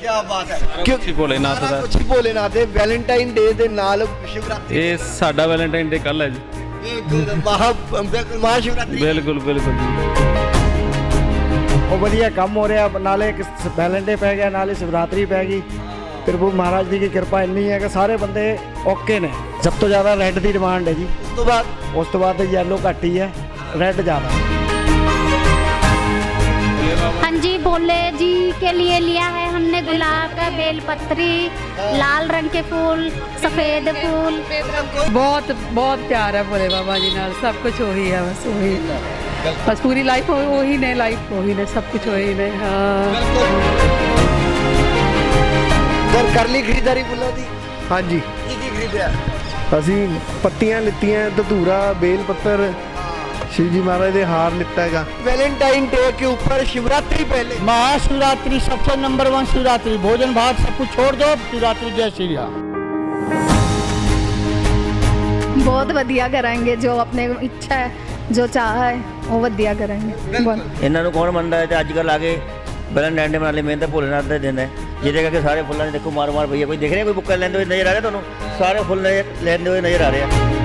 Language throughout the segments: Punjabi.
ਕੀ ਬਾਤ ਹੈ। ਕਿਉਂ ਸ਼੍ਰੀ ਭੋਲੇਨਾਥ ਦਾ। ਕੁਝ ਭੋਲੇਨਾਥ ਦੇ ਵੈਲੈਂਟਾਈਨ ਡੇ ਦੇ ਨਾਲ ਸ਼ਿਵਰਾਤਰੀ। ਇਹ ਸਾਡਾ ਵੈਲੈਂਟਾਈਨ ਡੇ ਕੱਲ ਹੈ ਜੀ। ਇਹ ਮਹਾ ਬਿਲਕੁਲ ਮਹਾ ਸ਼ਿਵਰਾਤਰੀ ਬਿਲਕੁਲ ਬਿਲਕੁਲ ਉਹ ਵਧੀਆ ਕੰਮ ਹੋ ਰਿਹਾ ਨਾਲੇ ਇੱਕ ਵੈਲੈਂਟੇ ਪੈ ਗਿਆ ਨਾਲੇ ਸ਼ਿਵਰਾਤਰੀ ਪੈ ਗਈ। ਪ੍ਰਭੂ ਮਹਾਰਾਜ ਦੀ ਕੀ ਕਿਰਪਾ ਇੰਨੀ ਹੈ ਕਿ ਸਾਰੇ ਬੰਦੇ ਓਕੇ ਨੇ। ਸਭ ਤੋਂ ਜ਼ਿਆਦਾ ਰੈੱਡ ਦੀ ਡਿਮਾਂਡ ਹੈ ਜੀ। ਉਸ ਤੋਂ ਬਾਅਦ? ਉਸ ਤੋਂ ਬਾਅਦ ਯੈਲੋ ਘੱਟ ਹੀ ਹੈ ਰੈੱਡ ਜ਼ਿਆਦਾ। हाँ जी बोले जी के लिए लिया है हमने गुलाब का बेलपत्री लाल रंग के फूल सफेद फूल ਬਹੁਤ ਬਹੁਤ ਪਿਆਰ ਹੈ ਭੋਲੇ ਬਾਬਾ ਜੀ ਨਾਲ ਸਭ ਕੁਝ ਉਹੀ ਹੈ ਬਸ ਉਹੀ ਬਸ ਪੂਰੀ ਲਾਈਫ ਉਹੀ ਨੇ ਲਾਈਫ ਉਹੀ ਨੇ ਸਭ ਕੁਝ ਉਹੀ ਨੇ ਹਾਂ ਦਰ ਕਰ ਲਈ ਖਰੀਦਾਰੀ ਫੁੱਲਾਂ ਦੀ ਹਾਂਜੀ ਕੀ ਕੀ ਖਰੀਦਿਆ ਅਸੀਂ ਪੱਤੀਆਂ ਲਿੱਤੀਆਂ ਧਤੂਰਾ ਬੇਲ ਪੱਤਰ ਸ਼ਿਵ ਜੀ ਮਹਾਰਾਜ ਦੇ ਹਾਰ ਲਿੱਤਾ ਹੈਗਾ वैलेंटाइन डे के ऊपर शिवरात्रि पहले महाशिवरात्रि सबसे नंबर वन शिवरात्रि भोजन भात सब कुछ छोड़ दो शिवरात्रि जय श्री राम ਬਹੁਤ ਵਧੀਆ ਕਰਾਂਗੇ ਜੋ ਆਪਣੇ ਇੱਛਾ ਹੈ ਜੋ ਚਾਹ ਹੈ ਉਹ ਵਧੀਆ ਕਰਾਂਗੇ ਬਹੁਤ ਇਹਨਾਂ ਨੂੰ ਕੌਣ ਮੰਨਦਾ ਹੈ ਤੇ ਅੱਜ ਕੱਲ੍ਹ ਆ ਕੇ ਵੈਲੈਂਟਾਈਨ ਡੇ ਮਨਾ ਲਈ ਮਿਹਨਤ ਭੋਲੇਨਾਥ ਦੇ ਦਿਨ ਹੈ ਜਿਹਦੇ ਕਰਕੇ ਸਾਰੇ ਫੁੱਲਾਂ ਦੀ ਦੇਖੋ ਮਾਰ ਮਾਰ ਪਈ ਹੈ ਕੋਈ ਦਿਖ ਰਿਹਾ ਕੋਈ ਬੁੱਕਾ ਲੈਂਦੇ ਹੋਏ ਨਜ਼ਰ ਆ ਰਿਹਾ ਤੁਹਾਨੂੰ ਸਾਰੇ ਫੁੱਲ ਨਜ਼ਰ- ਲੈਂਦੇ ਹੋਏ ਨਜ਼ਰ ਆ ਰਹੇ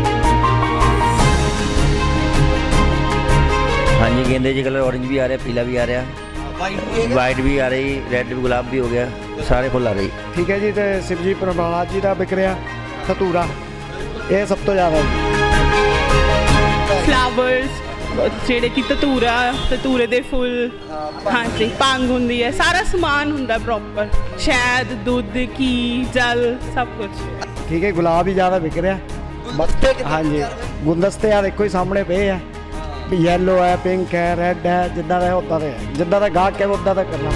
ਆ ਹਾਂਜੀ ਗੇਂਦੇ ਜੀ ਕਲਰ orange ਵੀ ਆ ਰਿਹਾ ਪੀਲਾ ਵੀ ਆ ਰਿਹਾ ਵਾਈਟ ਵੀ ਆ ਰਹੀ ਰੈੱਡ ਵੀ ਗੁਲਾਬ ਵੀ ਹੋ ਗਿਆ ਸਾਰੇ ਫੁੱਲ ਆ ਰਹੀ ਠੀਕ ਹੈ ਜੀ ਤੇ ਸ਼ਿਵ ਜੀ ਪ੍ਰਭਾਤ ਜੀ ਦਾ ਵਿਕ ਰਿਹਾ ਧਤੂਰਾ ਇਹ ਸਭ ਤੋਂ ਜ਼ਿਆਦਾ ਜੀ ਫਲਾਵਰਸ ਜਿਹੜੇ ਕਿ ਧਤੂਰਾ ਧਤੂਰੇ ਦੇ ਫੁੱਲ ਹਾਂਜੀ ਭੰਗ ਹੁੰਦੀ ਹੈ ਸਾਰਾ ਸਮਾਨ ਹੁੰਦਾ ਪ੍ਰੋਪਰ ਸ਼ਹਿਦ ਦੁੱਧ ਘੀ ਜਲ ਸਭ ਕੁਝ ਠੀਕ ਹੈ ਗੁਲਾਬ ਹੀ ਜ਼ਿਆਦਾ ਵਿਕ ਰਿਹਾ मस्ते के ਹਾਂਜੀ ਗੁੰਦਸਤੇ ਆ ਦੇਖੋ ਹੀ ਸਾਹਮਣੇ ਪਏ ਆ ਵੀ ਯੈਲੋ ਹੈ ਪਿੰਕ ਹੈ ਰੈੱਡ ਹੈ ਜਿੱਦਾਂ ਦਾ ਹੁੰਦਾ ਹੈ ਜਿੱਦਾਂ ਦਾ ਗਾਹਕ ਹੈ ਉਦਾਂ ਦਾ ਕਰਨਾ।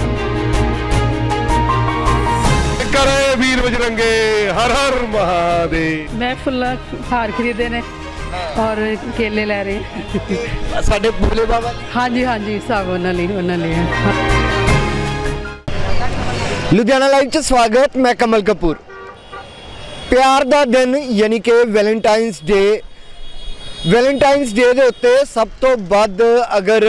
ਕਰੇ ਵੀਰ ਬਜਰੰਗੇ ਹਰ ਹਰ ਮਹਾਦੇਵ। ਮੈਂ ਫੁੱਲਾਂ ਹਾਰ ਖਰੀਦੇ ਨੇ ਔਰ ਕੇਲੇ ਲੈ ਰਹੇ। ਸਾਡੇ ਬੁਲੇ ਬਾਬਾ ਹਾਂਜੀ ਹਾਂਜੀ ਸਭ ਉਹਨਾਂ ਲਈ ਉਹਨਾਂ ਲਈ ਲੁਧਿਆਣਾ ਲਾਈਵ 'ਚ ਸਵਾਗਤ ਮੈਂ ਕਮਲ ਕਪੂਰ। ਪਿਆਰ ਦਾ ਦਿਨ ਯਾਨੀ ਕਿ ਵੈਲੈਂਟਾਈਨਸ ਡੇ ਵੈਲੈਂਟਾਈਨਸ ਡੇ ਦੇ ਉੱਤੇ ਸਭ ਤੋਂ ਵੱਧ ਅਗਰ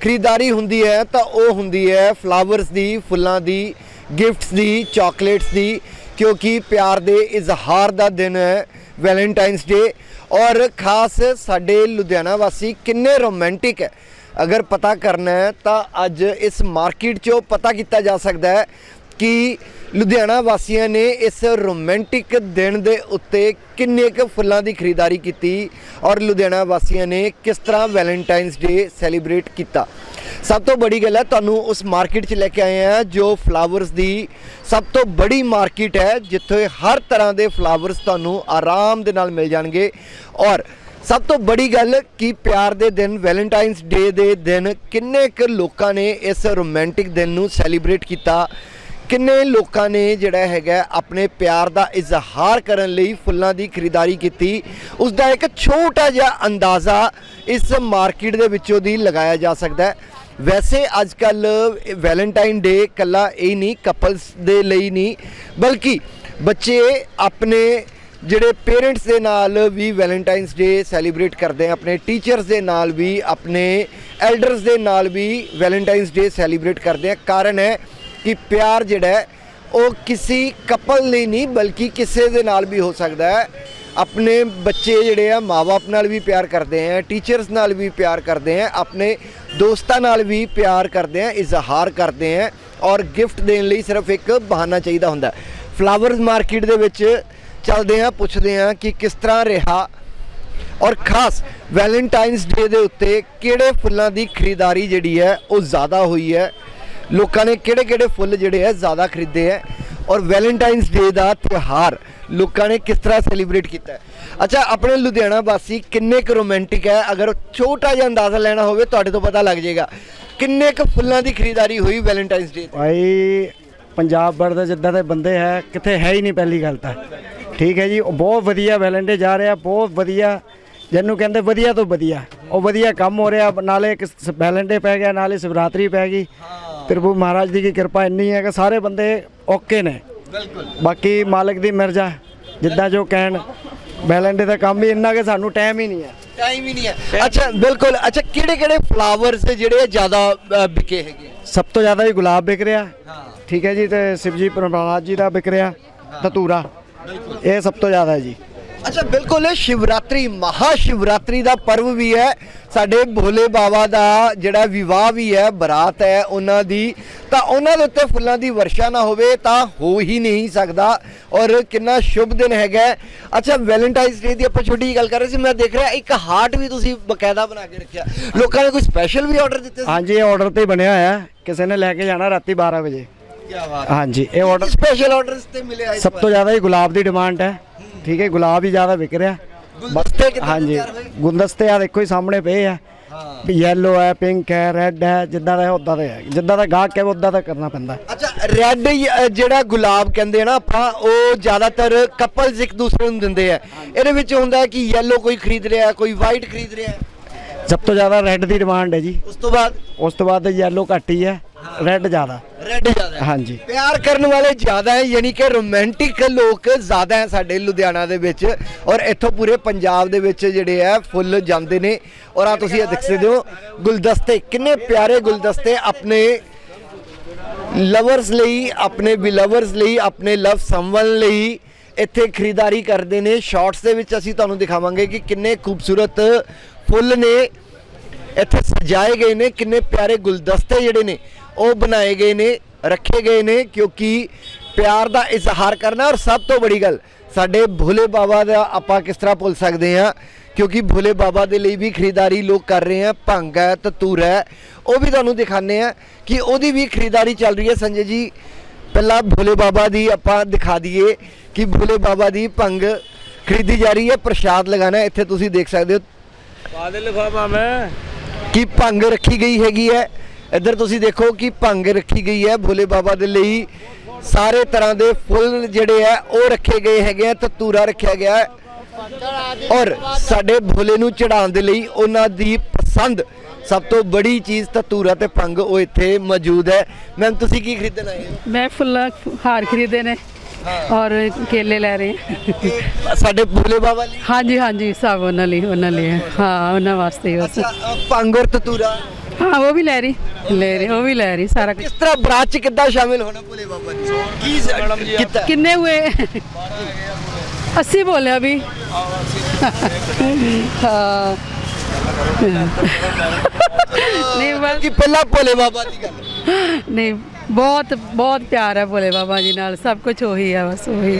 ਖਰੀਦਦਾਰੀ ਹੁੰਦੀ ਹੈ ਤਾਂ ਉਹ ਹੁੰਦੀ ਹੈ ਫਲਾਵਰਸ ਦੀ, ਫੁੱਲਾਂ ਦੀ, ਗਿਫਟਸ ਦੀ, ਚਾਕਲੇਟਸ ਦੀ, ਕਿਉਂਕਿ ਪਿਆਰ ਦੇ ਇਜ਼ਹਾਰ ਦਾ ਦਿਨ ਹੈ ਵੈਲੈਂਟਾਈਨਸ ਡੇ। ਔਰ ਖਾਸ ਸਾਡੇ ਲੁਧਿਆਣਾ ਵਾਸੀ ਕਿੰਨੇ ਰੋਮਾਂਟਿਕ ਹੈ। ਅਗਰ ਪਤਾ ਕਰਨਾ ਹੈ ਤਾਂ ਅੱਜ ਇਸ ਮਾਰਕੀਟ 'ਚੋਂ ਪਤਾ ਕੀਤਾ ਜਾ ਸਕਦਾ ਹੈ ਕਿ ਲੁਧਿਆਣਾ ਵਾਸੀਆਂ ਨੇ ਇਸ ਰੋਮਾਂਟਿਕ ਦਿਨ ਦੇ ਉੱਤੇ ਕਿੰਨੇ ਕੁ ਫੁੱਲਾਂ ਦੀ ਖਰੀਦਦਾਰੀ ਕੀਤੀ ਔਰ ਲੁਧਿਆਣਾ ਵਾਸੀਆਂ ਨੇ ਕਿਸ ਤਰ੍ਹਾਂ ਵੈਲੈਂਟਾਈਨਸ ਡੇ ਸੈਲੀਬ੍ਰੇਟ ਕੀਤਾ? ਸਭ ਤੋਂ ਬੜੀ ਗੱਲ ਹੈ, ਤੁਹਾਨੂੰ ਉਸ ਮਾਰਕੀਟ 'ਚ ਲੈ ਕੇ ਆਏ ਆ ਜੋ ਫਲਾਵਰਸ ਦੀ ਸਭ ਤੋਂ ਬੜੀ ਮਾਰਕੀਟ ਹੈ, ਜਿੱਥੇ ਹਰ ਤਰ੍ਹਾਂ ਦੇ ਫਲਾਵਰਸ ਤੁਹਾਨੂੰ ਆਰਾਮ ਦੇ ਨਾਲ ਮਿਲ ਜਾਣਗੇ। ਔਰ ਸਭ ਤੋਂ ਬੜੀ ਗੱਲ ਕਿ ਪਿਆਰ ਦੇ ਦਿਨ, ਵੈਲੈਂਟਾਈਨਸ ਡੇ ਦੇ ਦਿਨ ਕਿੰਨੇ ਕੁ ਲੋਕਾਂ ਨੇ ਇਸ ਰੋਮਾਂਟਿਕ ਦਿਨ ਨੂੰ ਸੈਲੀਬ੍ਰੇਟ ਕੀਤਾ ਕਿੰਨੇ ਲੋਕਾਂ ਨੇ ਜਿਹੜਾ ਹੈਗਾ ਆਪਣੇ ਪਿਆਰ ਦਾ ਇਜ਼ਹਾਰ ਕਰਨ ਲਈ ਫੁੱਲਾਂ ਦੀ ਖਰੀਦਦਾਰੀ ਕੀਤੀ? ਉਸ ਦਾ ਇੱਕ ਛੋਟਾ ਜਿਹਾ ਅੰਦਾਜ਼ਾ ਇਸ ਮਾਰਕੀਟ ਦੇ ਵਿੱਚੋਂ ਦੀ ਲਗਾਇਆ ਜਾ ਸਕਦਾ ਹੈ। ਵੈਸੇ ਅੱਜ ਕੱਲ ਵੈਲੈਂਟਾਈਨ ਡੇ ਕੱਲਾ ਇਹ ਨਹੀਂ, ਕਪਲਸ ਦੇ ਲਈ ਨਹੀਂ, ਬਲਕਿ ਬੱਚੇ ਆਪਣੇ ਜਿਹੜੇ ਪੇਰੈਂਟਸ ਦੇ ਨਾਲ ਵੀ ਵੈਲੈਂਟਾਈਨਸ ਡੇ ਸੈਲੀਬ੍ਰੇਟ ਕਰਦੇ ਆ, ਆਪਣੇ ਟੀਚਰਸ ਦੇ ਨਾਲ ਵੀ, ਆਪਣੇ ਐਲਡਰਸ ਦੇ ਨਾਲ ਵੀ ਵੈਲੈਂਟਾਈਨਸ ਡੇ ਸੈਲੀਬ੍ਰੇਟ ਕਰਦੇ ਆ। ਕਾਰਨ ਹੈ ਕਿ ਪਿਆਰ ਜਿਹੜਾ ਉਹ ਕਿਸੇ ਕਪਲ ਲਈ ਨਹੀਂ, ਬਲਕਿ ਕਿਸੇ ਦੇ ਨਾਲ ਵੀ ਹੋ ਸਕਦਾ ਹੈ। ਆਪਣੇ ਬੱਚੇ ਜਿਹੜੇ ਆ ਮਾਪੇ ਨਾਲ ਵੀ ਪਿਆਰ ਕਰਦੇ ਆ ਟੀਚਰਸ ਨਾਲ ਵੀ ਪਿਆਰ ਕਰਦੇ ਆ, ਆਪਣੇ ਦੋਸਤਾਂ ਨਾਲ ਵੀ ਪਿਆਰ ਕਰਦੇ ਆ, ਇਜ਼ਹਾਰ ਕਰਦੇ ਆ, ਔਰ ਗਿਫਟ ਦੇਣ ਲਈ ਸਿਰਫ ਇੱਕ ਬਹਾਨਾ ਚਾਹੀਦਾ ਹੁੰਦਾ ਫਲਾਵਰਸ ਮਾਰਕੀਟ ਦੇ ਵਿੱਚ ਚੱਲਦੇ ਆ, ਪੁੱਛਦੇ ਆ ਕਿ ਕਿਸ ਤਰ੍ਹਾਂ ਰਿਹਾ, ਔਰ ਖਾਸ ਵੈਲੈਂਟਾਈਨਸ ਡੇ ਦੇ ਉੱਤੇ ਕਿਹੜੇ ਫੁੱਲਾਂ ਦੀ ਖਰੀਦਦਾਰੀ ਜਿਹੜੀ ਹੈ, ਉਹ ਜ਼ਿਆਦਾ ਹੋਈ ਹੈ। ਲੋਕਾਂ ਨੇ ਕਿਹੜੇ ਕਿਹੜੇ ਫੁੱਲ ਜਿਹੜੇ ਹੈ ਜ਼ਿਆਦਾ ਖਰੀਦੇ ਹੈ ਔਰ ਵੈਲੈਂਟਾਈਨਸ ਡੇ ਦਾ ਤਿਉਹਾਰ ਲੋਕਾਂ ਨੇ ਕਿਸ ਤਰ੍ਹਾਂ ਸੈਲੀਬ੍ਰੇਟ ਕੀਤਾ ਹੈ? ਅੱਛਾ, ਆਪਣੇ ਲੁਧਿਆਣਾ ਵਾਸੀ ਕਿੰਨੇ ਕੁ ਰੋਮਾਂਟਿਕ ਹੈ? ਅਗਰ ਛੋਟਾ ਜਿਹਾ ਅੰਦਾਜ਼ਾ ਲੈਣਾ ਹੋਵੇ, ਤੁਹਾਡੇ ਤੋਂ ਪਤਾ ਲੱਗ ਜਾਏਗਾ। ਕਿੰਨੇ ਕੁ ਫੁੱਲਾਂ ਦੀ ਖਰੀਦਦਾਰੀ ਹੋਈ ਵੈਲੈਂਟਾਈਨਸ ਡੇ ਤੇ? ਭਾਈ, ਪੰਜਾਬ ਬੜ ਦੇ ਜਿੱਦਾਂ ਦੇ ਬੰਦੇ ਹੈ ਕਿਤੇ ਹੈ ਹੀ ਨਹੀਂ ਪਹਿਲੀ ਗੱਲ ਤਾਂ। ਠੀਕ ਹੈ ਜੀ, ਉਹ ਬਹੁਤ ਵਧੀਆ ਵੈਲੈਂਟੇ ਜਾ ਰਿਹਾ, ਬਹੁਤ ਵਧੀਆ, ਜਿਹਨੂੰ ਕਹਿੰਦੇ ਵਧੀਆ ਤੋਂ ਵਧੀਆ। ਉਹ ਵਧੀਆ ਕੰਮ ਹੋ ਰਿਹਾ, ਨਾਲੇ ਇੱਕ ਵੈਲੈਂਟੇ ਪੈ ਗਿਆ, ਨਾਲੇ ਸ਼ਿਵਰਾਤਰੀ ਪੈ ਗਈ। ਪ੍ਰਭੂ ਮਹਾਰਾਜ ਦੀ ਕੀ ਕਿਰਪਾ ਇੰਨੀ ਹੈ ਕਿ ਸਾਰੇ ਬੰਦੇ ਓਕੇ ਨੇ। ਬਿਲਕੁਲ। ਬਾਕੀ ਮਾਲਕ ਦੀ ਮਿਰਜ਼ਾ ਜਿੱਦਾਂ ਜੋ ਕਹਿਣ ਵੈਲੈਂਟੇ ਦਾ ਕੰਮ ਹੀ ਇੰਨਾ ਕਿ ਸਾਨੂੰ ਟਾਈਮ ਹੀ ਨਹੀਂ ਹੈ। ਟਾਈਮ ਹੀ ਨਹੀਂ ਹੈ। ਅੱਛਾ ਬਿਲਕੁਲ। ਅੱਛਾ ਕਿਹੜੇ ਕਿਹੜੇ ਫਲਾਵਰਸ ਜਿਹੜੇ ਜ਼ਿਆਦਾ ਵਿਕੇ ਹੈਗੇ? ਸਭ ਤੋਂ ਜ਼ਿਆਦਾ ਹੀ ਗੁਲਾਬ ਵਿਕ ਰਿਹਾ। ਹਾਂ। ਠੀਕ ਹੈ ਜੀ ਤੇ ਸ਼ਿਵਜੀ ਪ੍ਰਭਾਤ ਜੀ ਦਾ ਵਿਕ ਰਿਹਾ। ਧਤੂਰਾ। ਇਹ ਸਭ ਤੋਂ ਜ਼ਿਆਦਾ ਹੈ ਜੀ। ਅੱਛਾ ਬਿਲਕੁਲ ਸ਼ਿਵਰਾਤਰੀ ਮਹਾ ਸ਼ਿਵਰਾਤਰੀ ਦਾ ਪਰਵ ਵੀ ਹੈ। ਸਾਡੇ ਭੋਲੇ ਬਾਬਾ ਦਾ ਜਿਹੜਾ ਵਿਵਾਹ ਵੀ ਹੈ ਬਰਾਤ ਹੈ ਉਹਨਾਂ ਦੀ। ਤਾਂ ਉਹਨਾਂ ਦੇ ਉੱਤੇ ਫੁੱਲਾਂ ਦੀ ਵਰਸ਼ਾ ਨਾ ਹੋਵੇ ਤਾਂ ਹੋ ਹੀ ਨਹੀਂ ਸਕਦਾ। ਔਰ ਕਿੰਨਾ ਸ਼ੁਭ ਦਿਨ ਹੈਗਾ। ਅੱਛਾ ਵੈਲੈਂਟਾਈਨਸ ਡੇ ਦੀ ਆਪਾਂ ਛੋਟੀ ਗੱਲ ਕਰ ਰਹੇ ਸੀ। ਮੈਂ ਦੇਖ ਰਿਹਾ ਇੱਕ ਹਾਰਟ ਵੀ ਤੁਸੀਂ ਬਕਾਇਦਾ ਬਣਾ ਕੇ ਰੱਖਿਆ। ਲੋਕਾਂ ਨੇ ਕੋਈ ਸਪੈਸ਼ਲ ਵੀ ਆਰਡਰ ਦਿੱਤੇ ਸੀ? ਹਾਂਜੀ ਇਹ ਆਰਡਰ ਤੇ ਬਣਿਆ ਹੋਇਆ। ਹੈ। ਕਿਸੇ ਨੇ ਲੈ ਕੇ ਜਾਣਾ ਰਾਤੀ 12 ਵਜੇ। ਕੀ ਬਾਤ ਹਾਂਜੀ ਇਹ ਆਰਡਰ ਸਪੈਸ਼ਲ ਆਰਡਰਸ ਤੇ ਮਿਲੇ ਆਏ ਸਭ ਤੋਂ ਜ਼ਿਆਦਾ ਹੀ ਗੁਲਾਬ ਦੀ ਡਿਮਾਂਡ ਹੈ। ਠੀਕ ਹੈ ਗੁਲਾਬ ਹੀ ਜ਼ਿਆਦਾ ਵਿਕ ਰਿਹਾ। ਗੁਲਦਸਤੇ ਕਿੱਦਾਂ ਹਾਂਜੀ ਤਿਆਰ ਹੋਏ? ਗੁਲਦਸਤੇ ਆ ਦੇਖੋ ਹੀ ਸਾਹਮਣੇ ਪਏ ਆ। ਹਾਂ। ਯੈਲੋ ਹੈ ਪਿੰਕ ਹੈ ਰੈੱਡ ਹੈ ਜਿੱਦਾਂ ਦਾ ਉਦਾਂ ਦਾ ਹੈ ਜਿੱਦਾਂ ਦਾ ਗਾਹਕ ਹੈ ਉਦਾਂ ਦਾ ਕਰਨਾ ਪੈਂਦਾ। ਅੱਛਾ ਰੈੱਡ ਜਿਹੜਾ ਗੁਲਾਬ ਕਹਿੰਦੇ ਆ ਨਾ ਆਪਾਂ ਉਹ ਜ਼ਿਆਦਾਤਰ ਕਪਲਸ ਇੱਕ ਦੂਸਰੇ ਨੂੰ ਦਿੰਦੇ ਆ। ਇਹਦੇ ਵਿੱਚ ਹੁੰਦਾ ਹੈ ਕਿ yellow ਕੋਈ ਖਰੀਦ ਰਿਹਾ ਕੋਈ ਵਾਈਟ ਖਰੀਦ ਰਿਹਾ। ਸਭ ਤੋਂ ਜ਼ਿਆਦਾ ਰੈੱਡ ਦੀ ਡਿਮਾਂਡ ਹੈ ਜੀ। ਉਸ ਤੋਂ ਬਾਅਦ? ਉਸ ਤੋਂ ਬਾਅਦ ਯੈਲੋ ਘੱਟ ਹੀ ਹੈ ਰੈੱਡ ਜ਼ਿਆਦਾ। ਰੈੱਡ ਜ਼ਿਆਦਾ ਹੈ। ਹਾਂਜੀ। ਪਿਆਰ ਕਰਨ ਵਾਲੇ ਜ਼ਿਆਦਾ ਹੈ ਯਾਨੀ ਕਿ ਰੋਮਾਂਟਿਕ ਲੋਕ ਜ਼ਿਆਦਾ ਹੈ ਸਾਡੇ ਲੁਧਿਆਣਾ ਦੇ ਵਿੱਚ। ਔਰ ਇੱਥੋਂ ਪੂਰੇ ਪੰਜਾਬ ਦੇ ਵਿੱਚ ਜਿਹੜੇ ਆ ਫੁੱਲ ਜਾਂਦੇ ਨੇ। ਔਰ ਆ ਤੁਸੀਂ ਇਹ ਦੇਖ ਸਕਦੇ ਹੋ ਗੁਲਦਸਤੇ ਕਿੰਨੇ ਪਿਆਰੇ ਗੁਲਦਸਤੇ ਆਪਣੇ ਲਵਰਸ ਲਈ ਆਪਣੇ ਬਿਲਵਰਸ ਲਈ ਆਪਣੇ ਲਵ ਸਮਵਨ ਲਈ ਇੱਥੇ ਖਰੀਦਦਾਰੀ ਕਰਦੇ ਨੇ। ਸ਼ਾਰਟਸ ਦੇ ਵਿੱਚ ਅਸੀਂ ਤੁਹਾਨੂੰ ਦਿਖਾਵਾਂਗੇ ਕਿ ਕਿੰਨੇ ਖੂਬਸੂਰਤ ਫੁੱਲ ਨੇ। ਇੱਥੇ ਸਜਾਏ ਗਏ ਨੇ ਕਿੰਨੇ ਪਿਆਰੇ ਗੁਲਦਸਤੇ ਜਿਹੜੇ ਨੇ। ਉਹ ਬਣਾਏ ਗਏ ਨੇ ਰੱਖੇ ਗਏ ਨੇ ਕਿਉਂਕਿ ਪਿਆਰ ਦਾ ਇਜ਼ਹਾਰ ਕਰਨਾ ਔਰ ਸਭ ਤੋਂ ਬੜੀ ਗੱਲ ਸਾਡੇ ਭੋਲੇ ਬਾਬਾ ਦਾ ਆਪਾਂ ਕਿਸ ਤਰ੍ਹਾਂ ਭੁੱਲ ਸਕਦੇ ਹਾਂ ਕਿਉਂਕਿ ਭੋਲੇ ਬਾਬਾ ਦੇ ਲਈ ਵੀ ਖਰੀਦਦਾਰੀ ਲੋਕ ਕਰ ਰਹੇ ਆ ਭੰਗ ਹੈ ਤਤੂਰ ਹੈ ਉਹ ਵੀ ਤੁਹਾਨੂੰ ਦਿਖਾਣੇ ਆ ਕਿ ਉਹਦੀ ਵੀ ਖਰੀਦਦਾਰੀ ਚੱਲ ਰਹੀ ਹੈ। ਸੰਜੇ ਜੀ ਪਹਿਲਾਂ ਭੋਲੇ ਬਾਬਾ ਦੀ ਆਪਾਂ ਦਿਖਾ ਦਈਏ ਕਿ ਭੋਲੇ ਬਾਬਾ ਦੀ ਭੰਗ ਖਰੀਦੀ ਜਾ ਰਹੀ ਹੈ ਪ੍ਰਸ਼ਾਦ ਲਗਾਣਾ ਇੱਥੇ ਤੁਸੀਂ ਦੇਖ ਸਕਦੇ ਹੋ। ਬਾਦਲ ਲਿਫਾਫਾ ਮੈਂ। ਕਿ ਭੰਗ ਰੱਖੀ ਗਈ ਹੈਗੀ ਹੈ ਇੱਧਰ ਤੁਸੀਂ ਦੇਖੋ ਕਿ ਭੰਗ ਰੱਖੀ ਗਈ ਹੈ ਭੋਲੇ ਬਾਬਾ ਦੇ ਲਈ। ਸਾਰੇ ਤਰ੍ਹਾਂ ਦੇ ਫੁੱਲ ਜਿਹੜੇ ਆ ਉਹ ਰੱਖੇ ਗਏ ਹੈਗੇ ਆ ਤਤੂਰਾ ਰੱਖਿਆ ਗਿਆ ਹੈ। ਔਰ ਸਾਡੇ ਭੋਲੇ ਨੂੰ ਚੜਾਉਣ ਦੇ ਲਈ ਉਹਨਾਂ ਦੀ ਪਸੰਦ ਸਭ ਤੋਂ ਬੜੀ ਚੀਜ਼ ਤਤੂਰਾ ਤੇ ਭੰਗ ਉਹ ਇੱਥੇ ਮੌਜੂਦ ਹੈ। ਮੈਮ ਤੁਸੀਂ ਕੀ ਖਰੀਦਣ ਆਏ ਹੋ? ਮੈਂ ਫੁੱਲਾਂ ਹਾਰ ਖਰੀਦੇ ਨੇ ਔਰ ਕੇਲੇ ਲੈ ਰਹੇ ਹਾਂ। ਸਾਡੇ ਭੋਲੇ ਬਾਬਾ ਲਈ? ਹਾਂਜੀ ਹਾਂਜੀ ਸਭ ਉਹਨਾਂ ਲਈ ਉਹਨਾਂ ਲਈ ਹੈ। ਹਾਂ ਉਹਨਾਂ ਵਾਸਤੇ ਹੀ ਬਸ। ਅੱਛਾ ਅ, ਭੰਗ ਔਰ ਤਤੂਰਾ ਹਾਂ ਉਹ ਵੀ ਲੈ ਰਹੀ। ਲੈ ਰਹੀ ਉਹ ਵੀ ਲੈ ਰਹੀ ਸਾਰਾ ਕੁਝ ਕਿਸ ਤਰ੍ਹਾਂ ਬਰਾਤ ਕਿੱਦਾਂ ਸ਼ਾਮਿਲ ਹੋਣਾ ਭੋਲੇ ਬਾਬਾ ਜੀ? ਕੀ ਸ- ਕਿੰਨੇ ਹੋਏ? 80 ਬੋਲੇ ਅਭੀ ਹਾਂ। ਨਹੀਂ ਬਸ। ਕਿ ਪਹਿਲਾਂ ਭੋਲੇ ਬਾਬਾ ਦੀ ਗੱਲ। ਨਹੀਂ ਬਹੁਤ ਬਹੁਤ ਪਿਆਰ ਹੈ ਭੋਲੇ ਬਾਬਾ ਜੀ ਨਾਲ ਸਭ ਕੁਝ ਉਹੀ ਹੈ ਬਸ ਉਹੀ।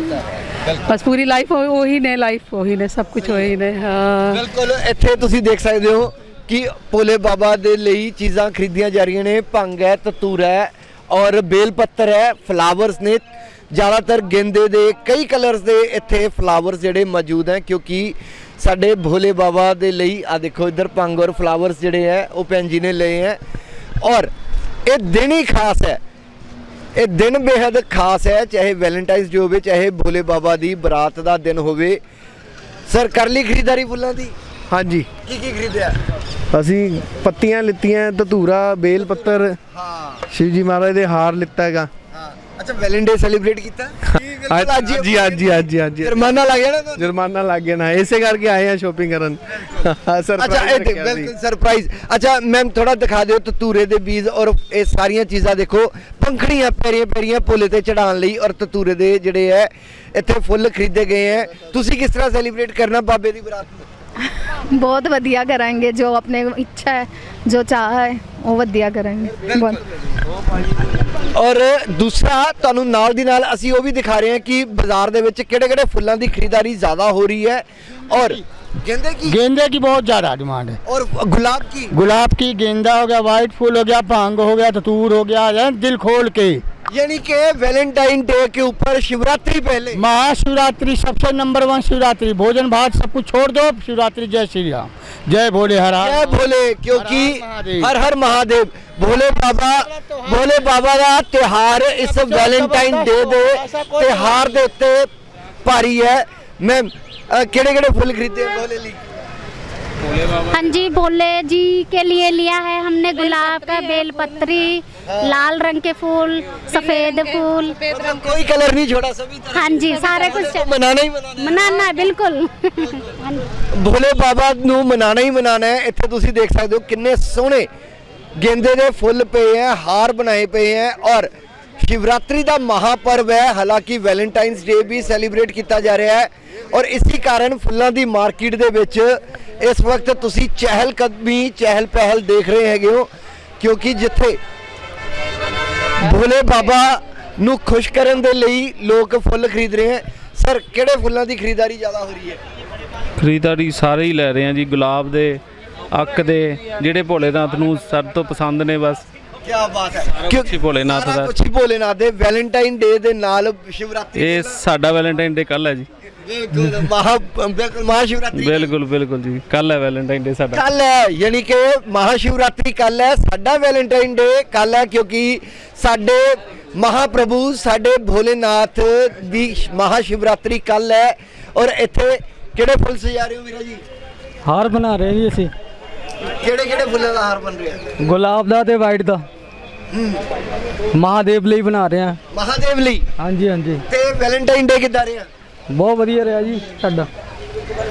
ਬਸ ਪੂਰੀ ਲਾਈਫ ਉਹੀ ਨੇ ਲਾਈਫ ਉਹੀ ਨੇ ਸਬ ਕੁਝ ਉਹੀ ਨੇ ਹਾਂ। ਬਿਲਕੁਲ ਇੱਥੇ ਤੁਸੀਂ ਦੇਖ ਸਕਦੇ ਹੋ ਕਿ ਭੋਲੇ ਬਾਬਾ ਦੇ ਲਈ ਚੀਜ਼ਾਂ ਖਰੀਦੀਆਂ ਜਾ ਰਹੀਆਂ ਨੇ। ਭੰਗ ਹੈ, ਤਤੂਰਾ ਹੈ ਔਰ ਬੇਲ ਪੱਤਰ ਹੈ, ਫਲਾਵਰਸ ਨੇ। ਜ਼ਿਆਦਾਤਰ ਗੇਂਦੇ ਦੇ, ਕਈ ਕਲਰਸ ਦੇ ਇੱਥੇ ਫਲਾਵਰਸ ਜਿਹੜੇ ਮੌਜੂਦ ਹੈ ਕਿਉਂਕਿ ਸਾਡੇ ਭੋਲੇ ਬਾਬਾ ਦੇ ਲਈ, ਆ ਦੇਖੋ ਇੱਧਰ ਭੰਗ ਔਰ ਫਲਾਵਰਸ ਜਿਹੜੇ ਹੈ, ਉਹ ਭੈਣ ਜੀ ਨੇ ਲਏ ਹੈ। ਔਰ ਇਹ ਦਿਨ ਹੀ ਖਾਸ ਹੈ। ਇਹ ਦਿਨ ਬੇहद ਖਾਸ ਹੈ, ਚਾਹੇ ਵੈਲੈਂਟਾਈਨਸ ਡੇ ਹੋਵੇ, ਚਾਹੇ ਭੋਲੇ ਬਾਬਾ ਦੀ ਬਰਾਤ ਦਾ ਦਿਨ ਹੋਵੇ। ਸਰ, ਕਰ ਲਈ ਖਰੀਦਦਾਰੀ ਫੁੱਲਾਂ ਦੀ। ਹਾਂਜੀ। ਕੀ ਕੀ ਖਰੀਦਿਆ? ਅਸੀਂ ਪੱਤੀਆਂ ਲਿੱਤੀਆਂ ਧਤੂਰਾ ਬੇਲ ਪੱਤਰ। ਹਾਂ। ਸ਼ਿਵ ਜੀ ਮਹਾਰਾਜ ਦੇ ਹਾਰ ਲਿੱਤਾ ਹੈਗਾ। ਹਾਂ। ਅੱਛਾ ਵੈਲੈਂਟਾਈਨ ਸੈਲੀਬ੍ਰੇਟ ਕੀਤਾ? ਅੱਜ ਜੀ ਅੱਜ ਜੀ ਅੱਜ ਜੀ ਜੁਰਮਾਨਾ ਲੱਗ ਜਾਣਾ ਤੁਹਾਨੂੰ? ਜੁਰਮਾਨਾ ਲੱਗ ਨਾ। ਇਸੇ ਕਰਕੇ ਆਏ ਆ ਸ਼ੋਪਿੰਗ ਕਰਨ। ਅੱਛਾ ਇਹ ਬਿਲਕੁਲ ਸਰਪ੍ਰਾਈਜ਼ ਅੱਛਾ ਮੈਮ ਥੋੜਾ ਦਿਖਾ ਦਿਓ ਤਤੂਰੇ ਦੇ ਬੀਜ ਔਰ ਇਹ ਸਾਰੀਆਂ ਚੀਜ਼ਾਂ ਦੇਖੋ। ਪੰਖੜੀਆਂ ਪੈਰੀਆਂ ਪੈਰੀਆਂ ਭੋਲੇ ਤੇ ਚੜਾਉਣ ਲਈ ਔਰ ਤਤੂਰੇ ਦੇ ਜਿਹੜੇ ਹੈ ਇੱਥੇ ਫੁੱਲ ਖਰੀਦੇ ਗਏ ਹੈ। ਤੁਸੀਂ ਕਿਸ ਤਰ੍ਹਾਂ ਸੈਲੀਬ੍ਰੇਟ ਕਰਨਾ ਬਾਬੇ ਦੀ ਬਰਾਤ ਨੂੰ? बहुत वधिया कराएंगे जो अपने इच्छा है जो चाह है वो वधिया कराएंगे बहुत ਔਰ ਦੂਸਰਾ ਤੁਹਾਨੂੰ ਨਾਲ ਦੀ ਨਾਲ ਅਸੀਂ ਉਹ ਵੀ ਦਿਖਾ ਰਹੇ ਹਾਂ ਕਿ ਬਾਜ਼ਾਰ ਦੇ ਵਿੱਚ ਕਿਹੜੇ ਕਿਹੜੇ ਫੁੱਲਾਂ ਦੀ ਖਰੀਦਦਾਰੀ ਜ਼ਿਆਦਾ ਹੋ ਰਹੀ ਹੈ ਔਰ गेंदे की गेंदे की बहुत ज़्यादा डिमांड है और गुलाब की गुलाब की गेंदा हो गया वाइट फूल हो गया भांग हो गया ततूर हो गया है दिल खोल के यानी कि वैलेंटाइन डे के ऊपर शिवरात्रि पहले महाशिवरात्रि सबसे नंबर वन शिवरात्रि भोजन भात सब कुछ छोड़ दो शिवरात्रि जय श्री राम जय भोले हरा जय भोले क्योंकि हर हर महादेव। हर हर महादेव भोले बाबा भोले बाबा ਦਾ ਤਿਹਾਰ ਇਸ ਵੈਲੈਂਟਾਈਨ ਡੇ ਦੇ ਤਿਹਾਰ ਦੇ ਉੱਤੇ ਭਾਰੀ ਹੈ ਮੈਂ ਕਿਹੜੇ ਕਿਹੜੇ ਫੁੱਲ ਖਰੀਦੇ ਭੋਲੇ ਲਈ हाँ जी भोले जी के लिए लिया है हमने गुलाब का बेलपत्री लाल रंग के फूल सफेद फूल मतलब कोई कलर नहीं छोड़ा सभी तरह हाँ जी सारे कुछ को मनाना ही मनाना है मनाना है बिल्कुल हाँ जी। ਭੋਲੇ ਬਾਬਾ ਨੂੰ ਮਨਾਣਾ ਹੀ ਮਨਾਣਾ ਹੈ ਇੱਥੇ ਤੁਸੀਂ ਦੇਖ ਸਕਦੇ ਹੋ ਕਿੰਨੇ ਸੋਹਣੇ ਗੇਂਦੇ ਦੇ ਫੁੱਲ ਪਏ ਹੈ ਹਾਰ ਬਣਾਏ ਪਏ ਹੈ ਔਰ ਸ਼ਿਵਰਾਤਰੀ ਦਾ ਮਹਾਪਰਵ ਹੈ। ਹਾਲਾਂਕਿ ਵੈਲੈਂਟਾਈਨਸ ਡੇ ਵੀ ਸੈਲੀਬ੍ਰੇਟ ਕੀਤਾ ਜਾ ਰਿਹਾ ਹੈ ਔਰ ਇਸੇ ਕਾਰਨ ਫੁੱਲਾਂ ਦੀ ਮਾਰਕੀਟ ਦੇ ਵਿੱਚ ਇਸ ਵਕਤ ਤੁਸੀਂ ਚਹਿਲ ਕਦਮੀ, ਚਹਿਲ ਪਹਿਲ ਦੇਖ ਰਹੇ ਹੈਗੇ ਹੋ, ਕਿਉਂਕਿ ਜਿੱਥੇ ਭੋਲੇ ਬਾਬਾ ਨੂੰ ਖੁਸ਼ ਕਰਨ ਦੇ ਲਈ ਲੋਕ ਫੁੱਲ ਖਰੀਦ ਰਹੇ ਹੈ। ਸਰ, ਕਿਹੜੇ ਫੁੱਲਾਂ ਦੀ ਖਰੀਦਦਾਰੀ ਜ਼ਿਆਦਾ ਹੋ ਰਹੀ ਹੈ? ਖਰੀਦਦਾਰੀ ਸਾਰੇ ਹੀ ਲੈ ਰਹੇ ਆ ਜੀ, ਗੁਲਾਬ ਦੇ, ਅੱਕ ਦੇ, ਜਿਹੜੇ ਭੋਲੇਨਾਥ ਨੂੰ ਸਭ ਤੋਂ ਪਸੰਦ ਨੇ ਬਸ। ਕੀ ਬਾਤ ਹੈ। ਕੁਛ ਹੀ ਭੋਲੇਨਾਥ ਸਾਰਾ ਦਾ। ਕੁਛ ਹੀ ਭੋਲੇਨਾਥ ਦੇ ਵੈਲੈਂਟਾਈਨ ਡੇ ਦੇ ਨਾਲ ਸ਼ਿਵਰਾਤਰੀ ਇਹ ਸਾਡਾ ਵੈਲੈਂਟਾਈਨ ਡੇ ਕੱਲ ਹੈ ਜੀ। ਬਿਲਕੁਲ ਮਹਾ ਬਿਲਕੁਲ ਬਿਲਕੁਲ ਜੀ। ਕੱਲ ਹੈ ਵੈਲੈਂਟਾਈਨ ਡੇ ਸਾਡਾ। ਕੱਲ ਹੈ ਯਾਨੀ ਕਿ ਮਹਾਸ਼ਿਵਰਾਤਰੀ ਕੱਲ ਹੈ। ਸਾਡਾ ਵੈਲੈਂਟਾਈਨ ਡੇ ਕੱਲ ਹੈ ਕਿਉਂਕਿ ਸਾਡੇ ਮਹਾਪ੍ਰਭੂ ਸਾਡੇ ਭੋਲੇਨਾਥ ਦੀ ਮਹਾਸ਼ਿਵਰਾਤਰੀ ਕੱਲ ਹੈ। ਔਰ ਇੱਥੇ ਕਿਹੜੇ ਫੁੱਲ ਸਜਾ ਰਹੇ ਹੋ ਵੀਰਾ ਜੀ? ਹਾਰ ਬਣਾ ਰਹੇ ਜੀ ਅਸੀਂ। ਕਿਹੜੇ ਕਿਹੜੇ ਫੁੱਲਾਂ ਦਾ ਹਾਰ ਬਣ ਰਿਹਾ? ਗੁਲਾਬ ਦਾ ਤੇ ਵਾਈਟ ਦਾ। ਮਹਾਦੇਵ ਲਈ ਬਣਾ ਰਹੇ ਹਾਂ। ਮਹਾਦੇਵ ਲਈ? ਹਾਂਜੀ ਹਾਂਜੀ। ਤੇ ਵੈਲੈਂਟਾਈਨ ਡੇ ਕਿੱਦਾਂ ਰਿਹਾ? ਬਹੁਤ ਵਧੀਆ ਰਿਹਾ ਜੀ ਸਾਡਾ।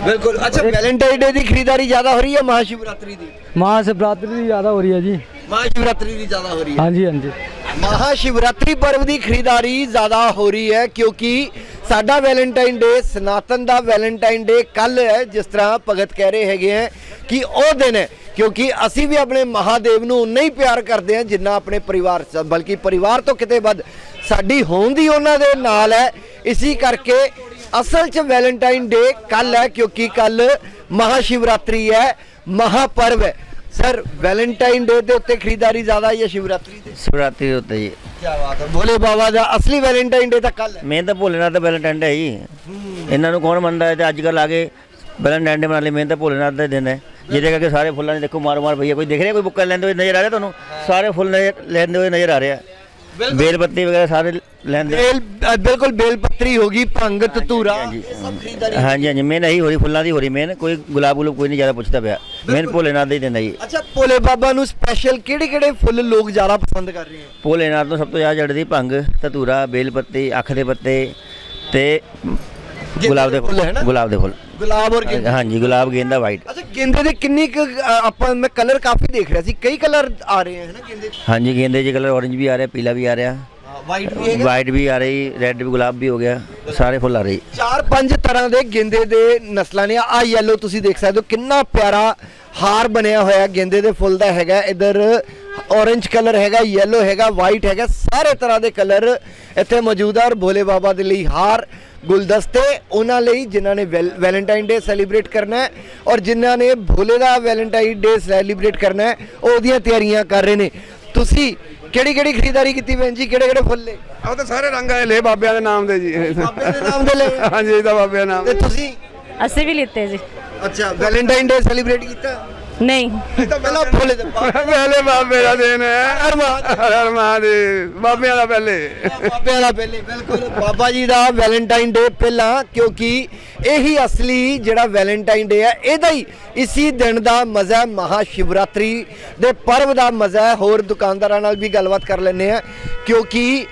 ਬਿਲਕੁਲ। ਅੱਛਾ ਵੈਲੈਂਟਾਈਨ ਡੇ ਦੀ ਖਰੀਦਦਾਰੀ ਜ਼ਿਆਦਾ ਹੋ ਰਹੀ ਹੈ ਮਹਾਸ਼ਿਵਰਾਤਰੀ ਦੀ? ਮਹਾਸ਼ਿਵਰਾਤਰੀ ਦੀ ਜ਼ਿਆਦਾ ਹੋ ਰਹੀ ਹੈ ਜੀ। ਮਹਾਸ਼ਿਵਰਾਤਰੀ ਦੀ ਜ਼ਿਆਦਾ ਹੋ ਰਹੀ ਹੈ। ਹਾਂਜੀ ਹਾਂਜੀ। ਮਹਾਸ਼ਿਵਰਾਤਰੀ ਪਰਵ ਦੀ ਖਰੀਦਦਾਰੀ ਜ਼ਿਆਦਾ ਹੋ ਰਹੀ ਹੈ ਕਿਉਂਕਿ ਸਾਡਾ ਵੈਲੈਂਟਾਈਨ ਡੇ ਸਨਾਤਨ ਦਾ ਵੈਲੈਂਟਾਈਨ ਡੇ ਕੱਲ ਹੈ ਜਿਸ ਤਰ੍ਹਾਂ ਭਗਤ ਕਹਿ ਰਹੇ ਹੈਗੇ ਹੈ ਕਿ ਉਹ ਦਿਨ ਹੈ। ਕਿਉਂਕਿ ਅਸੀਂ ਵੀ ਆਪਣੇ ਮਹਾਦੇਵ ਨੂੰ ਉਨਾ ਹੀ ਪਿਆਰ ਕਰਦੇ ਹਾਂ ਜਿੰਨਾ ਆਪਣੇ ਪਰਿਵਾਰ ਸ- ਬਲਕਿ ਪਰਿਵਾਰ ਤੋਂ ਕਿਤੇ ਵੱਧ ਸਾਡੀ ਹੋਣ ਦੀ ਉਹਨਾਂ ਦੇ ਨਾਲ ਹੈ। ਇਸੇ ਕਰਕੇ ਅਸਲ 'ਚ ਵੈਲੈਂਟਾਈਨ ਡੇ ਕੱਲ ਹੈ ਕਿਉਂਕਿ ਕੱਲ ਮਹਾਸ਼ਿਵਰਾਤਰੀ ਹੈ ਮਹਾਪਰਵ ਹੈ। ਸਰ ਵੈਲੈਂਟਾਈਨ ਡੇ ਦੇ ਉੱਤੇ ਖਰੀਦਦਾਰੀ ਜ਼ਿਆਦਾ ਹੈ ਜਾਂ ਸ਼ਿਵਰਾਤਰੀ ਤੇ ਸ਼ਿਵਰਾਤਰੀ ਦੇ ਉੱਤੇ ਜੀ ਕੀ ਬਾਤ ਹੈ। ਭੋਲੇ ਬਾਬਾ ਦਾ ਅਸਲੀ ਵੈਲੈਂਟਾਈਨ ਡੇ ਤਾਂ ਕੱਲ ਹੈ। ਮੈਂ ਤਾਂ ਭੋਲੇਨਾਥ ਦਾ ਵੈਲੈਂਟਾਈਨ ਡੇ ਹੈ ਜੀ। ਇਹਨਾਂ ਨੂੰ ਕੌਣ ਮੰਨਦਾ ਹੈ? ਤੇ ਅੱਜ ਕੱਲ ਆ ਕੇ ਵੈਲੈਂਟਾਈਨ ਡੇ ਮਨਾ ਲਈ ਮੈਂ ਤਾਂ ਭੋਲੇਨਾਥ ਦਾ ਦਿਨ ਹੈ। ਜਿਹਦੇ ਕਰਕੇ ਸਾਰੇ ਫੁੱਲਾਂ ਦੇ ਦੇਖੋ ਮਾਰ ਮਾਰ ਭਈਆ ਕੋਈ ਦਿਖ ਰਿਹਾ ਕੋਈ ਬੁੱਕਾ ਲੈਂਦੇ ਹੋਏ ਨਜ਼ਰ ਆ ਰਿਹਾ ਤੁਹਾਨੂੰ? ਸਾਰੇ ਫੁੱਲ ਨਜ਼ਰ ਲੈਂਦੇ ਹੋਏ ਨਜ਼ਰ ਆ ਰਿਹਾ। ਬੇਲ ਪੱਤੀ ਵਗੈਰਾ ਸਾਰੇ ਲੈਂਦੇ ਬੇਲ ਅ, ਬਿਲਕੁਲ ਬੇਲ ਪੱਤਰੀ ਹੋ ਗਈ ਭੰਗ ਤਤੂਰਾ ਹਾਂਜੀ ਇਹ ਹਾਂਜੀ। ਹਾਂਜੀ ਮੈਂ ਨਹੀਂ ਹੋ ਰਹੀ ਫੁੱਲਾਂ ਦੀ ਹੋ ਰਹੀ ਮੈਂ ਕੋਈ ਗੁਲਾਬ ਗੁਲਾਬ ਕੋਈ ਨਹੀਂ ਜ਼ਿਆਦਾ ਪੁੱਛਦਾ ਪਿਆ। ਮੈਂ ਭੋਲੇਨਾਥ ਦਾ ਹੀ ਦਿੰਦਾ ਜੀ। ਅੱਛਾ ਭੋਲੇ ਬਾਬਾ ਨੂੰ ਸਪੈਸ਼ਲ ਕਿਹੜੇ ਕਿਹੜੇ ਫੁੱਲ ਲੋਕ ਜ਼ਿਆਦਾ ਪਸੰਦ ਕਰ ਰਹੇ ਹੈ ਭੋਲੇਨਾਥ ਤੋਂ ਸਭ ਤੋਂ ਜ਼ਿਆਦਾ ਚੜ੍ਹਦੀ ਭੰਗ ਧਤੂਰਾ ਬੇਲ ਪੱਤੀ ਅੱਖ ਦੇ ਪੱਤੇ ਤੇ ਗੁਲਾਬ ਦੇ ਫੁੱਲ ਹੈ ਨਾ? ਗੁਲਾਬ ਦੇ ਫੁੱਲ। ਗੁਲਾਬ ਔਰ ਗੇਂਦਾ। ਹਾਂਜੀ ਗੁਲਾਬ ਗੇਂਦਾ ਵਾਈਟ ਅੱਛਾ ਗੇਂਦੇ ਦੇ ਕਿੰਨੀ ਕੁ, ਅ, ਆਪਾਂ ਮੈਂ ਕਲਰ ਕਾਫੀ ਦੇਖ ਰਿਹਾ ਸੀ। ਕਈ ਕਲਰ ਆ ਰਹੇ ਹੈ ਨਾ ਗੇਂਦੇ? ਹਾਂਜੀ ਗੇਂਦੇ ਜੀ ਕਲਰ orange ਵੀ ਆ ਰਿਹਾ ਪੀਲਾ ਵੀ ਆ ਰਿਹਾ। ਵਾਈਟ ਵੀ ਹੈਗਾ ਵਾਈਟ ਵੀ ਆ ਰਹੀ ਰੈੱਡ ਵੀ ਗੁਲਾਬ ਵੀ ਹੋ ਗਿਆ ਸਾਰੇ ਫੁੱਲ ਆ ਰਹੀ। ਚਾਰ ਪੰਜ ਤਰ੍ਹਾਂ ਦੇ ਗੇਂਦੇ ਦੇ ਨਸਲਾਂ ਨੇ ਆ ਯੈਲੋ ਤੁਸੀਂ ਦੇਖ ਸਕਦੇ ਹੋ ਕਿੰਨਾ ਪਿਆਰਾ ਹਾਰ ਬਣਿਆ ਹੋਇਆ ਗੇਂਦੇ ਦੇ ਫੁੱਲ ਦਾ ਹੈਗਾ ਇਧਰ orange ਕਲਰ ਹੈਗਾ yellow ਹੈਗਾ white ਹੈਗਾ ਸਾਰੇ ਤਰ੍ਹਾਂ ਦੇ ਕਲਰ ਇੱਥੇ ਮੌਜੂਦ ਆ ਔਰ ਭੋਲੇ ਬਾਬਾ ਦੇ ਲਈ ਹਾਰ ਗੁਲਦਸਤੇ ਉਹਨਾਂ ਲਈ ਜਿਨ੍ਹਾਂ ਨੇ ਵੈਲੈਂਟਾਈਨ ਡੇ ਸੈਲੀਬ੍ਰੇਟ ਕਰਨਾ ਹੈ ਔਰ ਜਿਨ੍ਹਾਂ ਨੇ ਭੋਲੇ ਦਾ ਵੈਲੈਂਟਾਈਨ ਡੇ ਸੈਲੀਬ੍ਰੇਟ ਕਰਨਾ ਹੈ ਉਹ ਉਹਦੀਆਂ ਤਿਆਰੀਆਂ ਕਰ ਰਹੇ ਨੇ। ਤੁਸੀਂ ਕਿਹੜੀ ਕਿਹੜੀ ਖਰੀਦਦਾਰੀ ਕੀਤੀ ਭੈਣ ਜੀ? ਕਿਹੜੇ ਕਿਹੜੇ ਫੁੱਲ ਲੈ ਉਹ ਤਾਂ ਸਾਰੇ ਰੰਗ ਆਏ ਲੈ ਬਾਬਿਆਂ ਦੇ ਨਾਮ ਦੇ ਜੀ। ਬਾਬੇ ਦੇ ਨਾਮ ਦੇ ਲੈ ਹਾਂਜੀ ਇਹ ਤਾਂ ਬਾਬਿਆਂ ਦੇ ਨਾਮ। ਤੇ ਤੁਸੀਂ? ਅਸੀਂ ਵੀ ਲਿੱਤੇ ਜੀ। ਅੱਛਾ ਵੈਲੈਂਟਾਈਨ ਡੇ ਸੈਲੀਬ੍ਰੇਟ ਕੀਤਾ? ਨਹੀਂ। ਇਹ ਤਾਂ ਪਹਿਲਾਂ ਭੋਲੇ ਦੇ ਪਹਿਲੇ ਬਾਬੇ ਦਾ ਦਿਨ ਹੈ। ਹਰ ਮਹਾਦੇਵ। ਹਰ ਮਹਾਦੇਵ ਬਾਬਿਆਂ ਦਾ ਪਹਿਲੇ। ਬਾਬਿਆਂ ਦਾ ਪਹਿਲੇ ਬਿਲਕੁਲ। ਬਾਬਾ ਜੀ ਦਾ ਵੈਲੈਂਟਾਈਨ ਡੇ ਪਹਿਲਾਂ ਕਿਉਂਕਿ ਇਹੀ ਅਸਲੀ ਜਿਹੜਾ ਵੈਲੈਂਟਾਈਨ ਡੇ ਹੈ ਇਹਦਾ ਹੀ ਇਸੀ ਦਿਨ ਦਾ ਮਜ਼ਾ ਹੈ ਮਹਾਸ਼ਿਵਰਾਤਰੀ ਦੇ ਪਰਵ ਦਾ ਮਜ਼ਾ ਹੈ। ਹੋਰ ਦੁਕਾਨਦਾਰਾਂ ਨਾਲ ਵੀ ਗੱਲਬਾਤ ਕਰ ਲੈਂਦੇ ਆ ਕਿਉਂਕਿ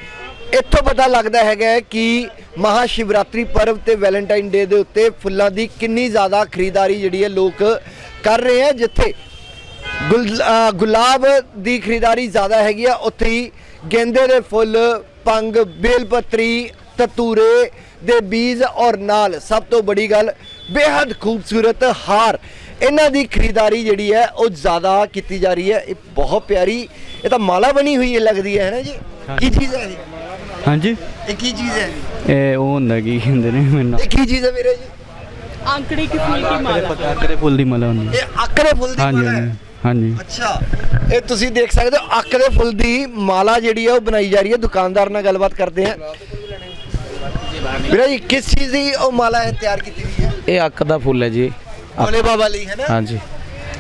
ਇੱਥੋਂ ਪਤਾ ਲੱਗਦਾ ਹੈਗਾ ਕਿ ਮਹਾਸ਼ਿਵਰਾਤਰੀ ਪਰਵ ਤੇ ਵੈਲੈਂਟਾਈਨ ਡੇ ਦੇ ਉੱਤੇ ਫੁੱਲਾਂ ਦੀ ਕਿੰਨੀ ਜ਼ਿਆਦਾ ਖਰੀਦਦਾਰੀ ਜਿਹੜੀ ਹੈ ਲੋਕ ਕਰ ਰਹੇ ਆ ਜਿੱਥੇ ਗੁਲਾਬ ਦੀ ਖਰੀਦਦਾਰੀ ਜ਼ਿਆਦਾ ਹੈਗੀ ਆ। ਉੱਥੇ ਹੀ ਗੇਂਦੇ ਦੇ ਫੁੱਲ ਪੰਗ ਬੇਲਪੱਤਰੀ ਤਤੂਰੇ ਦੇ ਬੀਜ ਔਰ ਨਾਲ ਸਭ ਤੋਂ ਬੜੀ ਗੱਲ ਬੇहद ਖੂਬਸੂਰਤ ਹਾਰ। ਇਹਨਾਂ ਦੀ ਖਰੀਦਦਾਰੀ ਜਿਹੜੀ ਹੈ ਉਹ ਜ਼ਿਆਦਾ ਕੀਤੀ ਜਾ ਰਹੀ ਹੈ। ਇਹ ਬਹੁਤ ਪਿਆਰੀ ਇਹ ਤਾਂ ਮਾਲਾ ਬਣੀ ਹੋਈ ਹੈ ਲੱਗਦੀ ਹੈ ਹੈ ਨਾ ਜੀ? ਕੀ ਚੀਜ਼ ਹੈ ਹਾਂਜੀ? ਇਹ ਕੀ ਚੀਜ਼ ਹੈ? ਇਹ ਉਹ ਹੁੰਦਾ ਕੀ ਕਹਿੰਦੇ ਨੇ ਮੈਨੂੰ। ਇਹ ਕੀ ਚੀਜ਼ ਹੈ ਵੀਰੇ ਜੀ? ਆਂਕੜੇ ਕੀ ਫੁੱਲ ਕੀ ਮਾਲਾ? ਪਤਾ ਕਰੇ ਫੁੱਲ ਦੀ ਮਲਾ ਹੁੰਦੀ ਇਹ ਦੇ ਫੁੱਲ ਦੀ ਹਾਂਜੀ ਮਾਲਾ ਹੈ? ਹਾਂਜੀ ਹਾਂਜੀ। ਅੱਛਾ। ਇਹ ਤੁਸੀਂ ਦੇਖ ਸਕਦੇ ਹੋ ਦੇ ਫੁੱਲ ਦੀ ਮਾਲਾ ਜਿਹੜੀ ਹੈ ਉਹ ਬਣਾਈ ਜਾ ਰਹੀ ਹੈ। ਦੁਕਾਨਦਾਰ ਨਾਲ ਗੱਲਬਾਤ ਕਰਦੇ ਆ ਵੀਰਾ ਜੀ ਕਿਸ ਚੀਜ਼ ਦੀ ਉਹ ਮਾਲਾ ਹੈ ਤਿਆਰ ਕੀਤੀ ਹੋਈ ਹੈ? ਇਹ ਅੱਕ ਦਾ ਫੁੱਲ ਹੈ ਜੀ। ਭੋਲੇ ਬਾਬਾ ਲਈ ਹੈ ਨਾ? ਹਾਂਜੀ।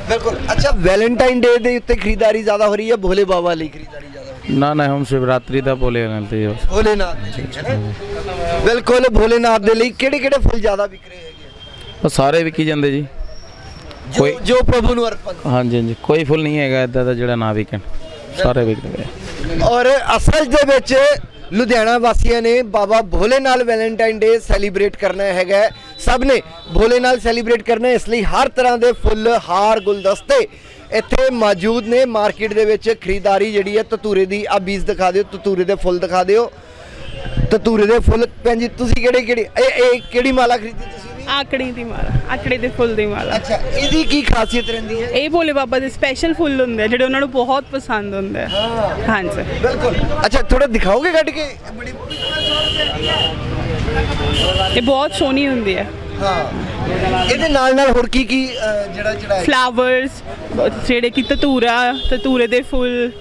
ਬਿਲਕੁਲ। ਅੱਛਾ ਵੈਲੈਂਟਾਈਨ ਡੇ ਦੇ ਉੱਤੇ ਖਰੀਦਦਾਰੀ ਜ਼ਿਆਦਾ ਹੋ ਰਹੀ ਹੈ ਭੋਲੇ ਬਾਬਾ ਲਈ ਖਰੀਦਦਾਰੀ ਨਾ ਨਾ ਹਮ ਸ਼ਿਵਰਾਤਰੀ ਦਾ ਤੇ ਹੈ ਭੋਲੇਨਾਥ ਦੇ ਲਈ ਹੈ ਨਾ ਬਿਲਕੁਲ ਭੋਲੇਨਾਥ ਦੇ ਲਈ ਕਿਹੜੇ ਕਿਹੜੇ ਫੁੱਲ ਜ਼ਿਆਦਾ ਵਿਕ ਰਹੇ ਹੈਗੇ ਆ? ਉਹ ਸਾਰੇ ਵਿਕੀ ਜਾਂਦੇ ਜੀ ਜੋ ਕੋਈ- ਜੋ ਪ੍ਰਭੂ ਨੂੰ ਅਰਪਣ ਹਾਂਜੀ ਹਾਂਜੀ ਕੋਈ ਫੁੱਲ ਨਹੀਂ ਹੈਗਾ ਇਦਾਂ ਦਾ ਜਿਹੜਾ ਨਾ ਵਿਕਣ ਸਾਰੇ ਵਿਕਦੇ ਪਏ ਔਰ ਅਸਲ ਦੇ ਵਿੱਚ ਲੁਧਿਆਣਾ ਵਾਸੀਆਂ ਨੇ ਬਾਬਾ ਭੋਲੇ ਨਾਲ ਵੈਲੈਂਟਾਈਨ ਡੇ ਸੈਲੀਬ੍ਰੇਟ ਕਰਨਾ ਹੈਗਾ ਸਭ ਨੇ ਭੋਲੇ ਨਾਲ ਸੈਲੀਬ੍ਰੇਟ ਕਰਨਾ ਇਸ ਲਈ ਹਰ ਤਰ੍ਹਾਂ ਦੇ ਫੁੱਲ, ਹਾਰ, ਗੁਲਦਸਤੇ ਇੱਥੇ ਮੌਜੂਦ ਨੇ। ਮਾਰਕੀਟ ਦੇ ਵਿੱਚ ਖਰੀਦਦਾਰੀ ਜਿਹੜੀ ਹੈ, ਤਤੂਰੇ ਦੀ ਆ ਬੀਜ ਦਿਖਾ ਦਿਓ, ਤਤੂਰੇ ਦੇ ਫੁੱਲ ਦਿਖਾ ਦਿਓ। ਤਤੂਰੇ ਦੇ ਫੁੱਲ, ਭੈਣ ਜੀ, ਤੁਸੀਂ ਕਿਹੜੇ ਕਿਹੜੇ ਇਹ ਇਹ ਕਿਹੜੀ ਮਾਲਾ ਖਰੀਦੀ ਤੁਸੀਂ? ਆਕੜੀ? ਦੀ ਮਾਲਾ ਆਕੜੀ ਦੇ ਫੁੱਲ ਦੀ ਮਾਲਾ। ਅੱਛਾ ਇਹਦੀ ਕੀ ਖਾਸੀਅਤ ਰਹਿੰਦੀ ਹੈ? ਇਹ ਭੋਲੇ ਬਾਬਾ ਦੇ ਸਪੈਸ਼ਲ ਫੁੱਲ ਹੁੰਦੇ ਆ ਜਿਹੜੇ ਉਹਨਾਂ ਨੂੰ ਬਹੁਤ ਪਸੰਦ ਹੁੰਦੇ ਆ। ਹਾਂਜੀ। ਬਿਲਕੁਲ। ਅੱਛਾ ਥੋੜਾ ਦਿਖਾਓਗੇ ਕੱਢ ਕੇ? ਬੜੀ ਇਹ ਬਹੁਤ ਸੋਹਣੀ ਹੁੰਦੀ ਹੈ। ਹਾਂ। ਇਹਦੇ ਨਾਲ ਨਾਲ ਹੋਰ ਕੀ ਕੀ ਅਹ, ਜਿਹੜਾ ਜਿਹੜਾ? ਫਲਾਵਰਸ ਜਿਹੜੇ ਕਿ ਤਤੂਰਾ ਤਤੂਰੇ ਦੇ ਫੁੱਲ।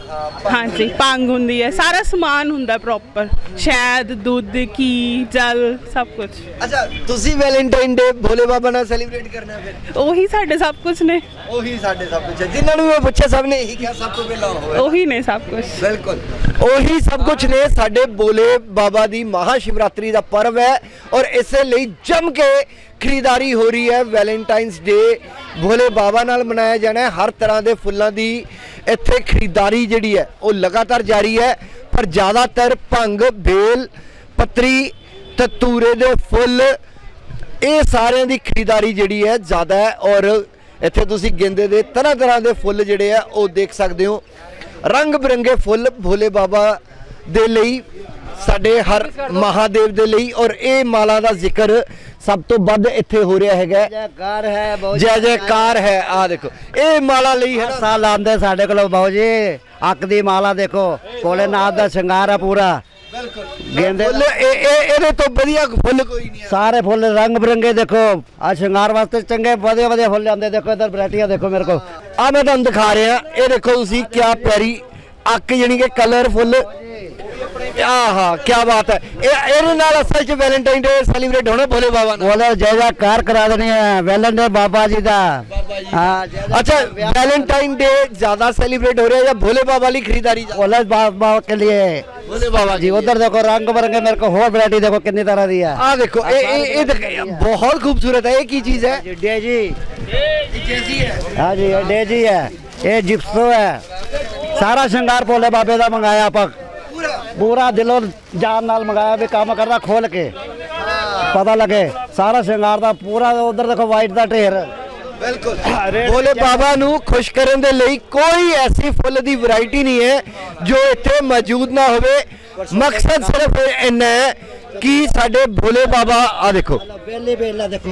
ਹਾਂਜੀ ਭੰਗ ਹੁੰਦੀ ਹੈ। ਸਾਰਾ ਸਮਾਨ ਹੁੰਦਾ ਪ੍ਰੋਪਰ ਸ਼ਹਿਦ ਦੁੱਧ ਘੀ ਜਲ ਸਭ ਕੁਝ ਅੱਛਾ ਤੁਸੀਂ ਵੈਲੈਂਟਾਈਨ ਡੇ ਭੋਲੇ ਬਾਬਾ ਨਾਲ ਸੈਲੀਬ੍ਰੇਟ ਕਰਨਾ ਫਿਰ? ਉਹੀ ਸਾਡੇ ਸਭ ਕੁਝ ਨੇ। ਉਹੀ ਸਾਡੇ ਸਭ ਕੁਝ ਹੈ। ਜਿਨ੍ਹਾਂ ਨੂੰ ਮੈਂ ਪੁੱਛਿਆ ਸਭ ਨੇ ਇਹੀ ਕਿਹਾ ਸਭ ਤੋਂ ਪਹਿਲਾਂ ਉਹ ਹੈ। ਉਹੀ ਨੇ ਸਭ ਕੁਝ ਬਿਲਕੁਲ। ਉਹੀ ਸਭ ਕੁਝ ਨੇ ਸਾਡੇ ਭੋਲੇ ਬਾਬਾ ਦੀ ਮਹਾ ਸ਼ਿਵਰਾਤਰੀ ਦਾ ਪਰਵ ਹੈ ਔਰ ਇਸੇ ਲਈ ਜੰਮ ਕੇ ਖਰੀਦਾਰੀ ਹੋ ਰਹੀ ਹੈ। ਵੈਲੈਂਟਾਈਨਸ ਡੇ ਭੋਲੇ ਬਾਬਾ ਨਾਲ ਮਨਾਇਆ ਜਾਣਾ ਹਰ ਤਰ੍ਹਾਂ ਦੇ ਫੁੱਲਾਂ ਦੀ ਇੱਥੇ ਖਰੀਦਦਾਰੀ ਜਿਹੜੀ ਹੈ, ਉਹ ਲਗਾਤਾਰ ਜਾਰੀ ਹੈ। ਪਰ ਜ਼ਿਆਦਾਤਰ ਭੰਗ, ਬੇਲ, ਪੱਤਰੀ, ਤਤੂਰੇ ਦੇ ਫੁੱਲ, ਇਹ ਸਾਰਿਆਂ ਦੀ ਖਰੀਦਦਾਰੀ ਜਿਹੜੀ ਹੈ ਜ਼ਿਆਦਾ ਹੈ। ਔਰ ਇੱਥੇ ਤੁਸੀਂ ਗੇਂਦੇ ਦੇ ਤਰ੍ਹਾਂ ਤਰ੍ਹਾਂ ਦੇ ਫੁੱਲ ਜਿਹੜੇ ਆ, ਉਹ ਦੇਖ ਸਕਦੇ ਹੋ। ਰੰਗ ਬਰੰਗੇ ਫੁੱਲ ਭੋਲੇ ਬਾਬਾ ਦੇ ਲਈ ਸਾਡੇ ਹਰ ਮਹਾਦੇਵ ਦੇ ਲਈ ਔਰ ਇਹ ਮਾਲਾ ਦਾ ਜ਼ਿਕਰ ਸਭ ਤੋਂ ਵੱਧ ਇੱਥੇ ਹੋ ਰਿਹਾ ਹੈਗਾ। ਜੈਕਾਰ ਹੈ ਬਹੁਤ ਜੈ ਜੈਕਾਰ ਹੈ। ਆ ਦੇਖੋ ਇਹ ਮਾਲਾ ਲਈ ਹੈ। ਨਾ ਸਾਲ ਆਉਂਦੇ ਸਾਡੇ ਕੋਲ ਬਾਊ ਜੀ ਅੱਕ ਦੀ ਮਾਲਾ ਦੇਖੋ। ਭੋਲੇਨਾਥ ਦਾ ਸ਼ਿੰਗਾਰ ਹੈ ਪੂਰਾ। ਗੇਂਦੇ ਫੁੱਲ ਇਹ ਇਹ ਇਹਦੇ ਤੋਂ ਵਧੀਆ ਫੁੱਲ ਕੋਈ ਨਹੀਂ ਸਾਰੇ ਫੁੱਲ ਰੰਗ ਬਰੰਗੇ ਦੇਖੋ। ਆ ਸ਼ਿੰਗਾਰ ਵਾਸਤੇ ਚੰਗੇ ਵਧੀਆ ਵਧੀਆ ਫੁੱਲ ਆਉਂਦੇ ਦੇਖੋ। ਇਧਰ ਵੈਰਾਈਟੀਆਂ ਦੇਖੋ ਮੇਰੇ ਕੋਲ। ਆ ਮੈਂ ਤੁਹਾਨੂੰ ਦਿਖਾ ਰਿਹਾ। ਇਹ ਦੇਖੋ ਤੁਸੀਂ ਕਿਆ ਪਿਆਰੀ ਅੱਕ ਜਾਣੀ ਕਿ ਕਲਰਫੁੱਲ आहा क्या बात है इन असल च वैलेंटाइन डे सेलिब्रेट होना भोले बाबा बोले जय जयकार करा देने हैं वैलेंटाइन बाबा जी का हाँ अच्छा वैलेंटाइन डे ज्यादा सेलिब्रेट हो रहा है या भोले बाबा की खरीदारी बोले बाबा के लिए भोले बाबा जी उधर देखो रंग बिरंगे मेरे को और वैरायटी देखो कितनी तरह दी है हाँ देखो ये बहुत खूबसूरत है एक ही चीज है डेजी हाँ जी डेजी है ये जिप्सो है सारा श्रृंगार भोले बाबे का मंगाया आप ਪੂਰਾ ਦਿਲੋਂ ਜਾਨ ਨਾਲ ਮੰਗਾਇਆ ਵੀ ਕੰਮ ਕਰਦਾ ਖੋਲ ਕੇ। ਪਤਾ ਲੱਗੇ ਸਾਰਾ ਸ਼ਿੰਗਾਰ ਦਾ ਪੂਰਾ ਉਧਰ ਦੇਖੋ ਵਾਈਟ ਦਾ ਢੇਰ। ਬਿਲਕੁਲ। ਬੋਲੇ ਬਾਬਾ ਨੂੰ ਖੁਸ਼ ਕਰਨ ਦੇ ਲਈ ਕੋਈ ਐਸੀ ਫੁੱਲ ਦੀ ਵੈਰਾਈਟੀ ਨਹੀਂ ਹੈ ਜੋ ਇੱਥੇ ਮੌਜੂਦ ਨਾ ਹੋਵੇ। ਮਕਸਦ ਸਿਰਫ ਇੰਨਾ ਹੈ ਕਿ ਸਾਡੇ ਭੋਲੇ ਬਾਬਾ ਆ ਦੇਖੋ। ਬੇਲੇ ਬੇਲਾ ਦੇਖੋ।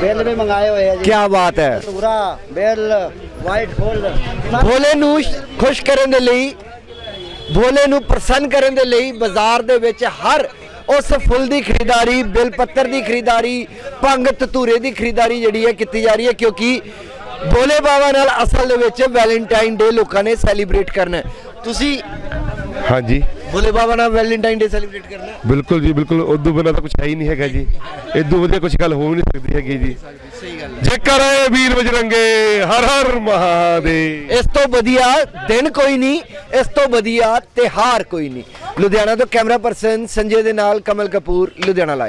ਬੇਲ ਵੀ ਮੰਗਾਏ ਹੋਏ ਆ ਜੀ। ਕੀ ਬਾਤ ਹੈ। ਪੂਰਾ ਬੇਲ ਵਾਈਟ ਫੁੱਲ। ਭੋਲੇ ਨੂੰ ਖੁਸ਼ ਕਰਨ ਦੇ ਲਈ ਭੋਲੇ ਨੂੰ ਪ੍ਰਸੰਨ ਕਰਨ ਦੇ ਲਈ ਬਾਜ਼ਾਰ ਦੇ ਵਿੱਚ ਹਰ ਉਸ ਫੁੱਲ ਦੀ ਖਰੀਦਦਾਰੀ ਬਿਲ ਪੱਤਰ ਦੀ ਖਰੀਦਦਾਰੀ ਭੰਗ ਧਤੂਰੇ ਦੀ ਖਰੀਦਦਾਰੀ ਜਿਹੜੀ ਹੈ ਕੀਤੀ ਜਾ ਰਹੀ ਹੈ ਕਿਉਂਕਿ ਭੋਲੇ ਬਾਬਾ ਨਾਲ ਅਸਲ ਦੇ ਵਿੱਚ ਵੈਲੈਂਟਾਈਨ ਡੇ ਲੋਕਾਂ ਨੇ ਸੈਲੀਬ੍ਰੇਟ ਕਰਨਾ। ਤੁਸੀਂ ਹਾਂਜੀ ਭੋਲੇ ਬਾਬਾ ਨਾਲ ਵੈਲੈਂਟਾਈਨ ਡੇ ਸੈਲੀਬ੍ਰੇਟ ਕਰਨਾ? ਬਿਲਕੁਲ ਜੀ ਬਿਲਕੁਲ ਉਦੋਂ ਬਿਨਾਂ ਤਾਂ ਕੁਝ ਹੈ ਹੀ ਨਹੀਂ ਹੈਗਾ ਜੀ ਇਦੋਂ ਵਧੀਆ ਕੁਝ ਗੱਲ ਹੋ ਨਹੀਂ ਸਕਦੀ ਹੈਗੀ ਜੀ ਜੇਕਰ ਹੈ ਵੀਰ ਬਜਰੰਗੇ ਹਰ ਹਰ ਮਹਾਦੇਵ। ਇਸ ਤੋਂ ਵਧੀਆ ਦਿਨ ਕੋਈ ਨਹੀਂ ਇਸ ਤੋਂ ਵਧੀਆ ਤਿਹਾਰ ਕੋਈ ਨਹੀਂ। ਲੁਧਿਆਣਾ ਤੋਂ ਕੈਮਰਾ ਪਰਸਨ ਸੰਜੇ ਦੇ ਨਾਲ ਕਮਲ ਕਪੂਰ ਲੁਧਿਆਣਾ ਲਾਈਵ